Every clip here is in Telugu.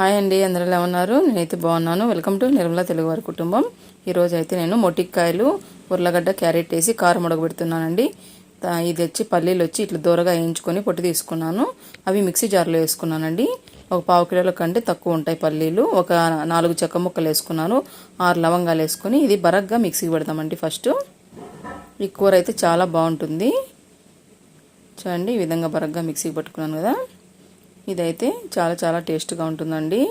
హాయ్ అండి అందరూ ఎలా ఉన్నారు? నేనైతే బాగున్నాను. వెల్కమ్ టు నిర్మలా తెలుగువారి కుటుంబం. ఈరోజు అయితే నేను మొటిక్కాయలు ఉర్లగడ్డ క్యారెట్ వేసి కారం ఉడకబెడుతున్నానండి. ఇది వచ్చి పల్లీలు వచ్చి ఇట్లా దూరగా వేయించుకొని పొట్టి తీసుకున్నాను. అవి మిక్సీ జార్లో వేసుకున్నానండి. ఒక పావు కిలోల కంటే తక్కువ ఉంటాయి పల్లీలు. ఒక నాలుగు చెక్క ముక్కలు వేసుకున్నాను. ఆరు లవంగాలు వేసుకొని ఇది బరగ్గా మిక్సీకి పెడతామండి ఫస్ట్. ఈ కూర అయితే చాలా బాగుంటుంది. చూడండి ఈ విధంగా బరగ్గా మిక్సీకి పట్టుకున్నాను కదా. ఇదైతే చాలా చాలా టేస్ట్గా ఉంటుందండి.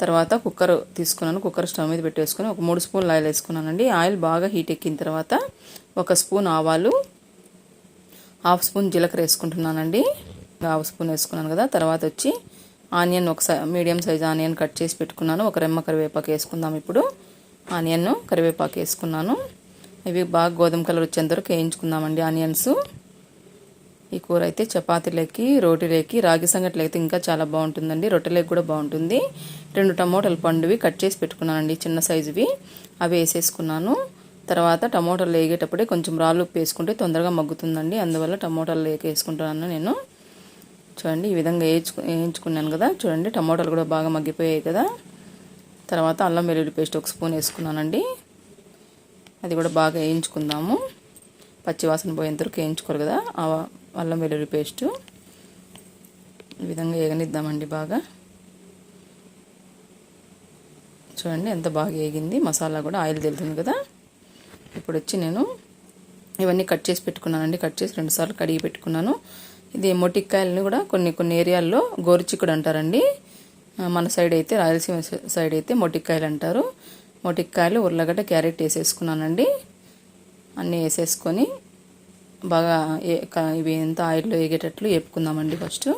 తర్వాత కుక్కర్ తీసుకున్నాను. కుక్కర్ స్టవ్ మీద పెట్టేసుకుని ఒక మూడు స్పూన్లు ఆయిల్ వేసుకున్నానండి. ఆయిల్ బాగా హీట్ ఎక్కిన తర్వాత ఒక స్పూన్ ఆవాలు హాఫ్ స్పూన్ జీలకర్ర వేసుకుంటున్నానండి. హాఫ్ స్పూన్ వేసుకున్నాను కదా తర్వాత వచ్చి ఆనియన్ ఒక మీడియం సైజ్ ఆనియన్ కట్ చేసి పెట్టుకున్నాను. ఒక రెమ్మ కరివేపాకు వేసుకుందాం ఇప్పుడు. ఆనియన్ కరివేపాకు వేసుకున్నాను. ఇవి బాగా గోధుమ కలర్ వచ్చేంత వరకు వేయించుకుందామండి ఆనియన్స్. ఈ కూర అయితే చపాతీలకి రోటీలకి రాగి సంగట్లయితే అయితే ఇంకా చాలా బాగుంటుందండి. రొట్టెలోకి కూడా బాగుంటుంది. రెండు టమోటాలు పండువి కట్ చేసి పెట్టుకున్నానండి చిన్న సైజువి. అవి వేసేసుకున్నాను. తర్వాత టమోటాలు వేగేటప్పుడే కొంచెం రాళ్ళు ఉప్పు వేసుకుంటే తొందరగా మగ్గుతుందండి. అందువల్ల టమోటాలు లేక వేసుకుంటున్నాను నేను. చూడండి ఈ విధంగా వేయించు వేయించుకున్నాను కదా. చూడండి టమోటాలు కూడా బాగా మగ్గిపోయాయి కదా. తర్వాత అల్లం వెల్లుల్లి పేస్ట్ ఒక స్పూన్ వేసుకున్నానండి. అది కూడా బాగా వేయించుకుందాము. పచ్చివాసన పోయేంతవరకు వేయించుకోరు కదా ఆ అల్లం వెల్లుల్లి పేస్టు. ఈ విధంగా వేగనిద్దామండి బాగా. చూడండి ఎంత బాగా ఏగింది మసాలా కూడా ఆయిల్ తెలుతుంది కదా. ఇప్పుడు వచ్చి నేను ఇవన్నీ కట్ చేసి పెట్టుకున్నానండి కట్ చేసి రెండుసార్లు కడిగి పెట్టుకున్నాను. ఇది మొటిక్కాయలని కూడా కొన్ని కొన్ని ఏరియాల్లో గోరుచిక్కుడు అంటారండి. మన సైడ్ అయితే రాయలసీమ సైడ్ అయితే మొటిక్కాయలు అంటారు. మొటిక్కాయలు ఉర్లగడ్డ క్యారెట్ వేసేసుకున్నానండి. అన్నీ వేసేసుకొని బాగా ఇవి ఎంత ఆయిల్లో వేగేటట్లు వేపుకుందామండి ఫస్ట్.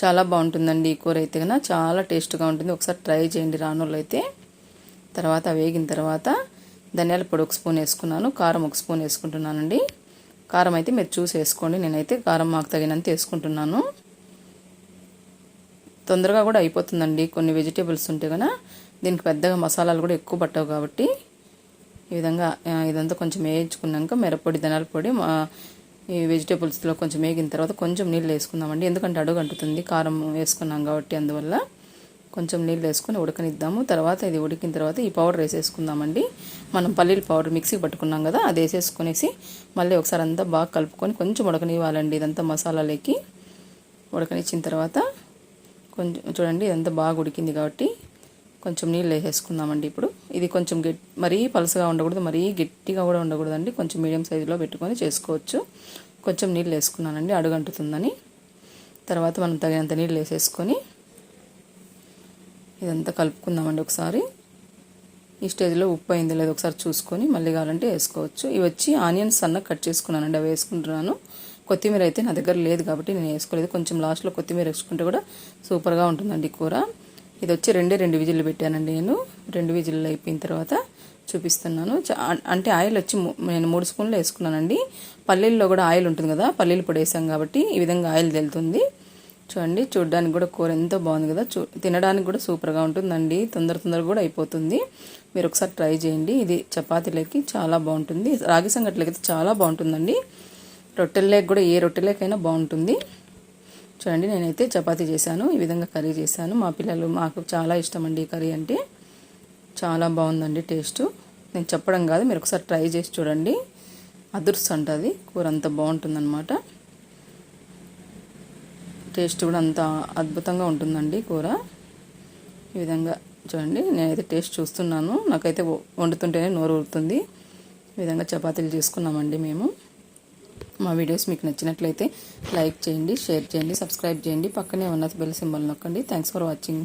చాలా బాగుంటుందండి ఈ కూర అయితే కన్నా. చాలా టేస్ట్గా ఉంటుంది. ఒకసారి ట్రై చేయండి రానోళ్ళు అయితే తర్వాత వేగిన తర్వాత ధనియాల పొడి ఒక స్పూన్ వేసుకున్నాను. కారం ఒక స్పూన్ వేసుకుంటున్నానండి. కారం అయితే మీరు చూసి వేసుకోండి. నేనైతే కారం మాకు తగినంత వేసుకుంటున్నాను. తొందరగా కూడా అయిపోతుందండి. కొన్ని వెజిటేబుల్స్ ఉంటే కనుక దీనికి పెద్దగా మసాలాలు కూడా ఎక్కువ పట్టవు కాబట్టి. ఈ విధంగా ఇదంతా కొంచెం వేయించుకున్నాక మిరపొడి ధనాల పొడి ఈ వెజిటేబుల్స్లో కొంచెం వేగిన తర్వాత కొంచెం నీళ్ళు వేసుకుందామండి. ఎందుకంటే అడుగు అంటుతుంది కారం వేసుకున్నాం కాబట్టి అందువల్ల కొంచెం నీళ్ళు వేసుకొని ఉడకనిద్దాము. తర్వాత ఇది ఉడికిన తర్వాత ఈ పౌడర్ వేసేసుకుందామండి. మనం పల్లీల పౌడర్ మిక్సీ పట్టుకున్నాం కదా అది వేసేసుకునేసి మళ్ళీ ఒకసారి అంతా బాగా కలుపుకొని కొంచెం ఉడకనివ్వాలండి ఇదంతా మసాలాలకి. ఉడకనిచ్చిన తర్వాత కొంచెం చూడండి ఇదంతా బాగా ఉడికింది కాబట్టి కొంచెం నీళ్ళు వేసేసుకుందామండి ఇప్పుడు. ఇది కొంచెం గెట్ మరీ పలుసుగా ఉండకూడదు మరీ గట్టిగా కూడా ఉండకూడదండి. కొంచెం మీడియం సైజులో పెట్టుకొని చేసుకోవచ్చు. కొంచెం నీళ్ళు వేసుకున్నానండి అడుగంటుతుందని. తర్వాత మనం తగినంత నీళ్ళు వేసేసుకొని ఇదంతా కలుపుకుందామండి ఒకసారి. ఈ స్టేజ్లో ఉప్పు అయింది లేదు ఒకసారి చూసుకొని మళ్ళీ కావాలంటే వేసుకోవచ్చు. ఇవి వచ్చి ఆనియన్స్ అన్న కట్ చేసుకున్నానండి అవి వేసుకుంటున్నాను. కొత్తిమీర అయితే నా దగ్గర లేదు కాబట్టి నేను వేసుకోలేదు. కొంచెం లాస్ట్లో కొత్తిమీర వేసుకుంటే కూడా సూపర్గా ఉంటుందండి కూర. ఇది వచ్చి రెండే రెండు విజిల్లు పెట్టానండి నేను. రెండు విజిల్లు అయిపోయిన తర్వాత చూపిస్తున్నాను. అంటే ఆయిల్ వచ్చి నేను మూడు స్పూన్లు వేసుకున్నానండి. పల్లీల్లో కూడా ఆయిల్ ఉంటుంది కదా పల్లీలు పొడి వేసాం కాబట్టి ఈ విధంగా ఆయిల్ తెలుతుంది. చూడండి చూడడానికి కూడా కూర ఎంతో బాగుంది కదా. చూ తినడానికి కూడా సూపర్గా ఉంటుందండి. తొందర తొందరగా కూడా అయిపోతుంది. మీరు ఒకసారి ట్రై చేయండి. ఇది చపాతీలకి చాలా బాగుంటుంది. రాగి సంగట్లకి అయితే చాలా బాగుంటుందండి. రొట్టెల్లోకి కూడా ఏ రొట్టెలకైనా బాగుంటుంది. చూడండి నేనైతే చపాతీ చేశాను ఈ విధంగా కర్రీ చేశాను. మా పిల్లలు మాకు చాలా ఇష్టం అండి ఈ కర్రీ అంటే. చాలా బాగుందండి టేస్ట్. నేను చెప్పడం కాదు మీరు ఒకసారి ట్రై చేసి చూడండి. అదుర్స్ అంటుంది కూర అంత బాగుంటుందన్నమాట. టేస్ట్ కూడా అంత అద్భుతంగా ఉంటుందండి కూర. ఈ విధంగా చూడండి నేనైతే టేస్ట్ చూస్తున్నాను. నాకైతే వండుతుంటేనే నోరు ఊరుతుంది. ఈ విధంగా చపాతీలు చేసుకున్నామండి మేము. మా వీడియోస్ మీకు నచ్చినట్లయితే లైక్ చేయండి షేర్ చేయండి సబ్స్క్రైబ్ చేయండి. పక్కనే ఉన్న బెల్ సింబల్ నొక్కండి. Thanks for watching